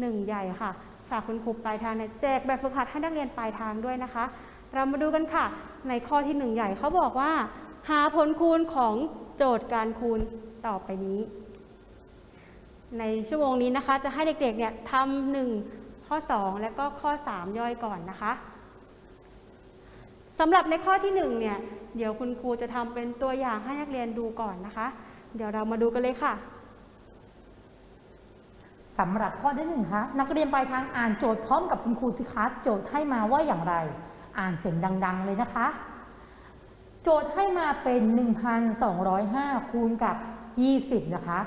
หนึ่งใหญ่ค่ะ ฝากคุณครูปลายทางเนี่ยแจกแบบฝึกหัดให้นักเรียนปลายทางด้วยนะคะ เรามาดูกันค่ะ ในข้อที่หนึ่งใหญ่เขาบอกว่า หาผลคูณของโจทย์การคูณต่อไปนี้ ในชั่วโมงนี้นะคะ จะให้เด็กๆเนี่ยทำหนึ่งข้อ 2 และก็ข้อ 3 ย่อยก่อนนะคะสำหรับในข้อที่1เนี่ยเดี๋ยวคุณครูจะทำเป็นตัวอย่างให้นักเรียนดูก่อนนะคะ เดี๋ยวเรามาดูกันเลยค่ะ สำหรับข้อที่หนึ่งคะนักเรียนปลายทางอ่านโจทย์พร้อมกับคุณครูสิคะโจทย์ให้มาว่าอย่างไร อ่านเสียงดัง ๆ เลยนะคะ โจทย์ให้มาเป็น 1,205 คูณกับ 20 นะคะ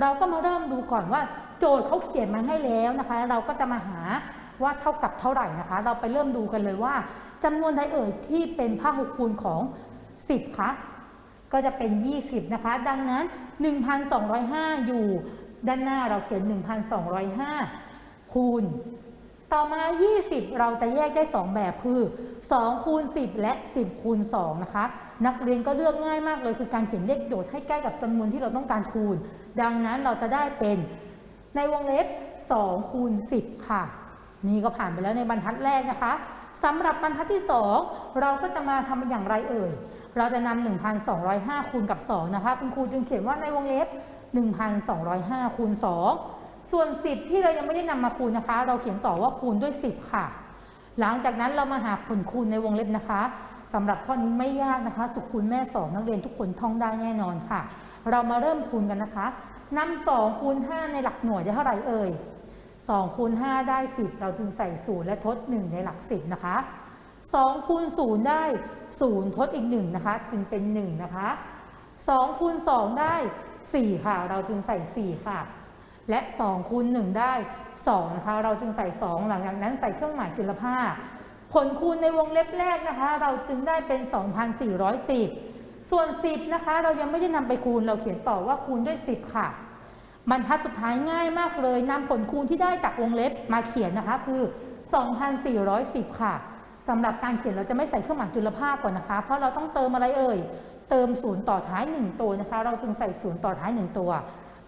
เราก็มาเริ่มดูก่อนว่า โจทย์เขาเขียนมาให้แล้วนะคะ เราก็จะมาหาว่าเท่ากับเท่าไหร่นะคะ เราไปเริ่มดูกันเลยว่าจำนวนใดเอ่ยที่เป็นพหุคูณของ 10คะก็จะเป็น 20 นะคะ ดังนั้น 1,205 อยู่ ด้านหน้าเราเขียน 1,205 คูณ ต่อมา 20 เราจะแยกได้ 2 แบบคือ 2 คูณ 10 และ 10 คูณ 2 นะคะ นักเรียนก็เลือกง่ายมากเลย คือการเขียนเลขโดดให้ใกล้กับจำนวนที่เราต้องการคูณ ดังนั้นเราจะได้เป็นในวงเล็บ 2 คูณ 10 ค่ะ นี่ก็ผ่านไปแล้วในบรรทัดแรกนะคะสำหรับบรรทัดที่ 2 เราก็จะมาทำอย่างไรเอ่ย เราจะนำ1,205 คูณกับ 2 นะคะ คุณครูจึงเขียนว่าในวงเล็บ 1,205คูณ2ส่วน 10 ที่เรายังไม่ได้นำมาคูณนะคะ เราเขียนต่อว่าคูณด้วย 10 ค่ะ หลังจากนั้นเรามาหาผลคูณในวงเล็บนะคะสำหรับข้อนี้ไม่ยากนะคะ สุขคูณแม่สองนักเรียนทุกคนท่องได้แน่นอนค่ะ เรามาเริ่มคูณกันนะคะนำ2คูณ5ในหลักหน่วยได้เท่าไหร่เอ่ย2คูณ5ได้ 10 เราจึงใส่0และทด 1 ในหลัก 10 นะคะ2คูณ0ได้ 0 ทดอีก 1 นะคะ จึงเป็น 1 นะคะ2คูณ2ได้ 4 ค่ะ เราจึงใส่ 4 ค่ะ และ2คูณ1ได้2นะคะ เราจึงใส่ 2 หลังจากนั้นใส่เครื่องหมายจุลภาค ผลคูณในวงเล็บแรกนะคะ เราจึงได้เป็น 2,410 ส่วน 10 นะคะ เรายังไม่ได้นำไปคูณ เราเขียนต่อว่าคูณด้วย 10 ค่ะบรรทัดสุดท้ายง่ายมากเลยนำผลคูณที่ได้จากวงเล็บมาเขียนนะคะ คือ 2,410 ค่ะสำหรับการเขียนเราจะไม่ใส่เครื่องหมายจุลภาคก่อนนะคะ เพราะเราต้องเติมอะไรเอ่ย เติมศูนย์ต่อท้าย 1 ตัวนะคะ เราจึงใส่ศูนย์ต่อท้าย 1 ตัว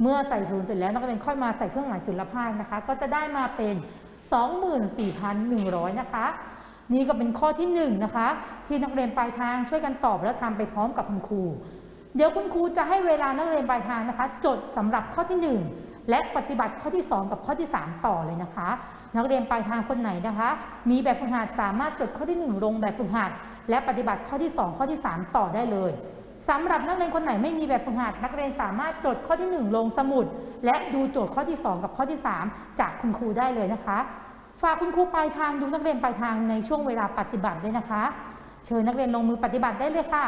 เมื่อใส่ศูนย์เสร็จแล้วนักเรียนค่อยมาใส่เครื่องหมายจุลภาคนะคะ ก็จะได้มาเป็น 24,100 นะคะ นี่ก็เป็นข้อที่1นะคะ ที่นักเรียนปลายทางช่วยกันตอบและทำไปพร้อมกับคุณครู เดี๋ยวคุณครูจะให้เวลานักเรียนปลายทางนะคะ จดสำหรับข้อที่ 1และปฏิบัติข้อที่ 2 กับข้อที่ 3 ต่อเลยนะคะ นักเรียนปลายทางคนไหนนะคะ มีแบบฝึกหัดสามารถจดข้อที่ 1 ลงแบบฝึกหัด และปฏิบัติข้อที่ 2 ข้อที่ 3 ต่อได้เลยสำหรับนักเรียนคนไหนไม่มีแบบฝึกหัดนักเรียนสามารถจดข้อที่ 1 ลงสมุด และดูโจทย์ข้อที่ 2 กับข้อที่ 3 จากคุณครูได้เลยนะคะ ฝากคุณครูปลายทางดูนักเรียนปลายทางในช่วงเวลาปฏิบัติด้วยนะคะ เชิญนักเรียนลงมือปฏิบัติได้เลยค่ะ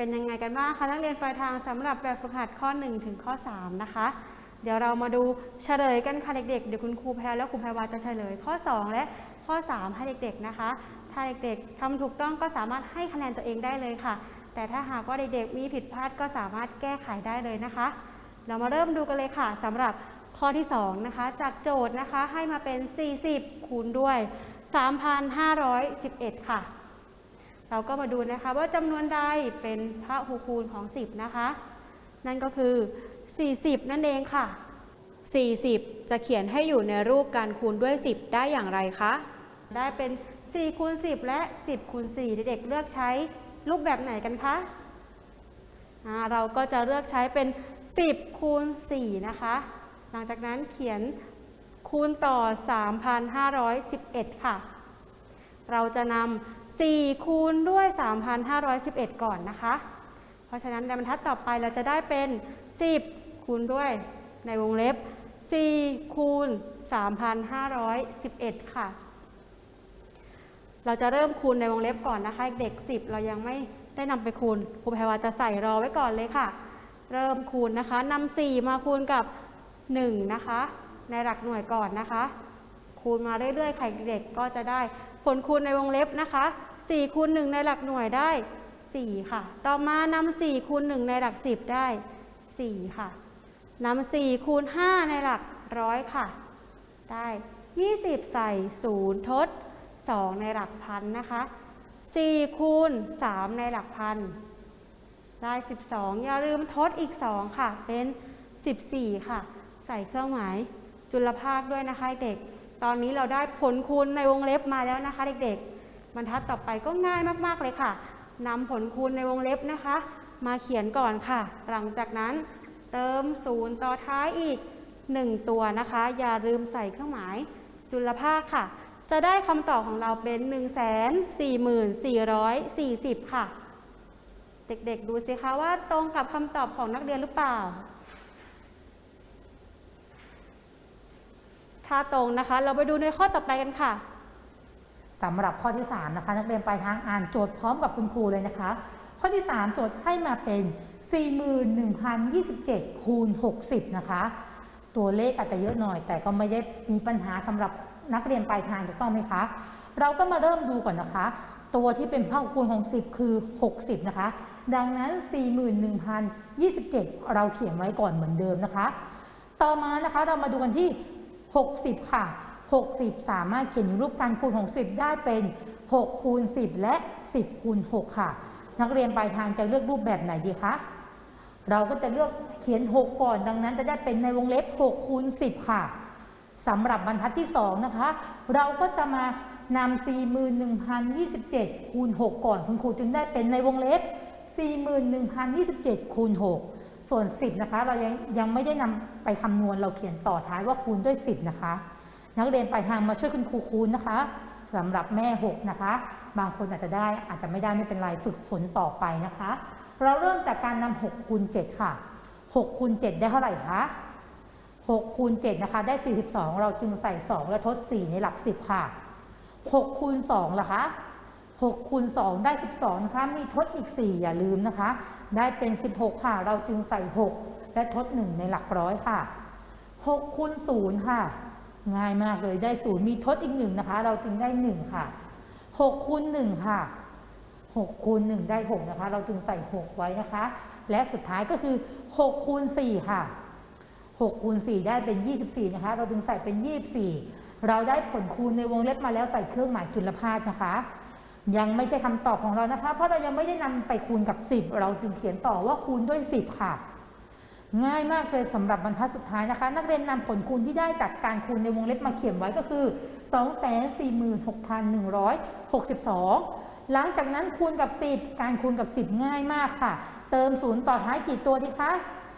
เป็นยังไงกันบ้างคะนักเรียนปลายทางสำหรับแบบฝึกหัดข้อ 1 ถึงข้อ 3 นะคะ เดี๋ยวเรามาดูเฉลยกันค่ะเด็ก ๆ เดี๋ยวคุณครูแพรและครูแพรวาจะเฉลยข้อ 2 และข้อ 3 ให้เด็กๆนะคะ ถ้าเด็กๆทำถูกต้องก็สามารถให้คะแนนตัวเองได้เลยค่ะ แต่ถ้าหากว่าเด็กๆมีผิดพลาดก็สามารถแก้ไขได้เลยนะคะ เรามาเริ่มดูกันเลยค่ะสำหรับข้อที่2นะคะจากโจทย์นะคะให้มาเป็น 40 คูณด้วย 3,511 ค่ะ เราก็มาดูนะคะว่าจำนวนใดเป็นพหูคูณของ 10 นะคะ นั่นก็คือ 40 นั่นเองค่ะ 40 จะเขียนให้อยู่ในรูปการคูณด้วย 10 ได้อย่างไรคะ ได้เป็น4คูณ10 และ 10คูณ4เด็กๆเลือกใช้รูปแบบไหนกันคะเราก็จะเลือกใช้เป็น 10คูณ4นะคะ หลังจากนั้นเขียนคูณต่อ 3,511 ค่ะ เราจะนำ 4 คูณด้วย 3,511 ก่อนนะคะ เพราะฉะนั้นในบรรทัดต่อไปเราจะได้เป็น 10 คูณด้วยในวงเล็บ 4 คูณ 3,511 ค่ะ เราจะเริ่มคูณในวงเล็บก่อนนะคะ เด็ก 10 เรายังไม่ได้นำไปคูณครูแพรวาจะใส่รอไว้ก่อนเลยค่ะ เริ่มคูณนะคะนำ4 มาคูณกับ 1 นะคะ ในหลักหน่วยก่อนนะคะ คูณมาเรื่อยๆค่เด็กก็จะได้ผลคูณในวงเล็บนะคะ 4คูณ1ในหลักหน่วยได้ 4 ค่ะ ต่อมานำ4คูณ1ในหลัก 10 ได้ 4 ค่ะนำ4คูณ5ในหลักร้อยค่ะ ได้ 20 ใส่ 0 ทด 2 ในหลักพันนะคะ 4 คูณ 3 ในหลักพัน ได้ 12 อย่าลืมทดอีก 2 ค่ะ เป็น 14 ค่ะ ใส่เครื่องหมายจุลภาคด้วยนะคะเด็ก ตอนนี้เราได้ผลคูณในวงเล็บมาแล้วนะคะเด็กๆ รรทัดต่อไปก็ง่ายมากๆเลยค่ะนำผลคูณในวงเล็บนะคะ มาเขียนก่อนค่ะ หลังจากนั้นเติมศูนย์ต่อท้ายอีก 1 ตัวนะคะ อย่าลืมใส่เครื่องหมายจุลภาคค่ะ จะได้คำตอบของเราเป็น 1 4 4 4 40 ค่ะ เด็กๆดูสิคะว่าตรงกับคำตอบของนักเรียนหรือเปล่า ถ้าตรงนะคะ เราไปดูในข้อต่อไปกันค่ะ สำหรับข้อที่ 3 นะคะ นักเรียนปลายทางอ่านโจทย์พร้อมกับคุณครูเลยนะคะ ข้อที่ 3 โจทย์ให้มาเป็น 41,027 คูณ 60 นะคะ ตัวเลขอาจจะเยอะหน่อย แต่ก็ไม่ได้มีปัญหาสำหรับนักเรียนปลายทางถูกต้องไหมคะ เราก็มาเริ่มดูก่อนนะคะ ตัวที่เป็นเผ่าคูณของ10 คือ 60 นะคะ ดังนั้น 41,027 เราเขียนไว้ก่อนเหมือนเดิมนะคะ ต่อมานะคะเรามาดูกันที่ 60 ค่ะ 60 สามารถเขียนรูปการคูณของ10ได้เป็น 6 คูณ 10 และ 10 คูณ 6 ค่ะ นักเรียนปลายทางจะเลือกรูปแบบไหนดีคะ เราก็จะเลือกเขียน 6 ก่อน ดังนั้นจะได้เป็นในวงเล็บ 6 คูณ 10 ค่ะสำหรับบรรทัดที่ 2 นะคะ เราก็จะมานำ41,027 คูณ 6 ก่อน คุณครูจึงได้เป็นในวงเล็บ 41,027 คูณ 6 ส่วน 10 นะคะ เรายังยังไม่ได้นำไปคำนวณ เราเขียนต่อท้ายว่าคูณด้วย 10 นะคะ นักเรียนปลายทางมาช่วยคุณครูคูณนะคะสำหรับแม่ 6 นะคะ บางคนอาจจะได้อาจจะไม่ได้ไม่เป็นไรฝึกฝนต่อไปนะคะ เราเริ่มจากการนำ6คูณ7ค่ะ6คูณ7ได้เท่าไหร่คะ6คูณ7นะคะได้ 42 เราจึงใส่ 2 และทด 4 ในหลัก 10 ค่ะ6คูณ2ล่ะคะ6คูณ2ได้ 12นะคะมีทดอีก 4 อย่าลืมนะคะ ได้เป็น 16 ค่ะ เราจึงใส่ 6 และทด 1 ในหลักร้อยค่ะ6คูณ0ค่ะ ง่ายมากเลยได้0มีทดอีก1นะคะ เราจึงได้1ค่ะ6คูณ1ค่ะ6คูณ1ได้6นะคะ เราจึงใส่6ไว้นะคะ และสุดท้ายก็คือ6คูณ4ค่ะ6คูณ4ได้เป็น24นะคะ เราจึงใส่เป็น24เราได้ผลคูณในวงเล็บมาแล้วใส่เครื่องหมายจุลภาคนะคะ ยังไม่ใช่คำตอบของเรานะคะ เพราะเรายังไม่ได้นำไปคูณกับ10เราจึงเขียนต่อว่าคูณด้วย10ค่ะ ง่ายมากเลยสำหรับบรรทัดสุดท้ายนะคะ นักเรียนนำผลคูณที่ได้จากการคูณในวงเล็บมาเขียนไว้ก็คือ 246,162 หลังจากนั้นคูณกับ 10 การคูณกับ 10 ง่ายมากค่ะ เติมศูนย์ต่อท้ายกี่ตัวดีคะ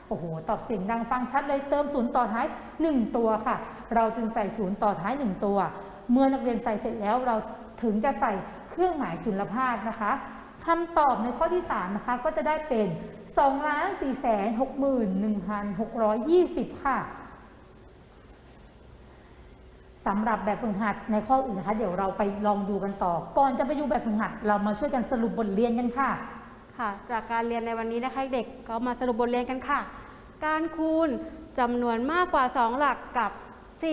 โอ้โห ตอบเสียงดังฟังชัดเลยเติมศูนย์ต่อท้าย 1 ตัวค่ะ เราจึงใส่ศูนย์ต่อท้าย 1 ตัว เมื่อนักเรียนใส่เสร็จแล้วเราถึงจะใส่เครื่องหมายจุลภาคนะคะคำตอบในข้อที่ 3 นะคะ ก็จะได้เป็น 2 4 6 1 6 2 0 ค่ะสำหรับแบบฝึกหัดในข้ออื่นนะคะ เดี๋ยวเราไปลองดูกันต่อ ก่อนจะไปดูแบบฝึกหัด เรามาช่วยกันสรุปบทเรียนกันค่ะ ค่ะ จากการเรียนในวันนี้นะคะเด็กก็มาสรุปบทเรียนกันค่ะ การคูณจำนวนมากกว่า 2 หลักกับ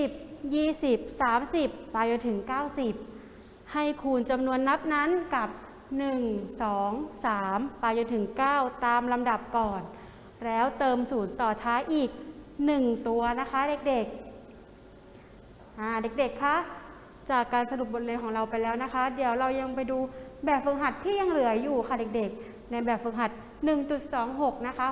10 20 30 ไปจนถึง 90 ให้คูณจำนวนนับนั้นกับ 1 2 3 ไปจนถึง 9 ตามลำดับก่อน แล้วเติมศูนย์ต่อท้ายอีก 1 ตัวนะคะเด็กๆอ่าเด็กๆคะจากการสรุปบทเรียนของเราไปแล้วนะคะ เดี๋ยวเรายังไปดูแบบฝึกหัดที่ยังเหลืออยู่ค่ะเด็กๆ ในแบบฝึกหัด 1.26 นะคะ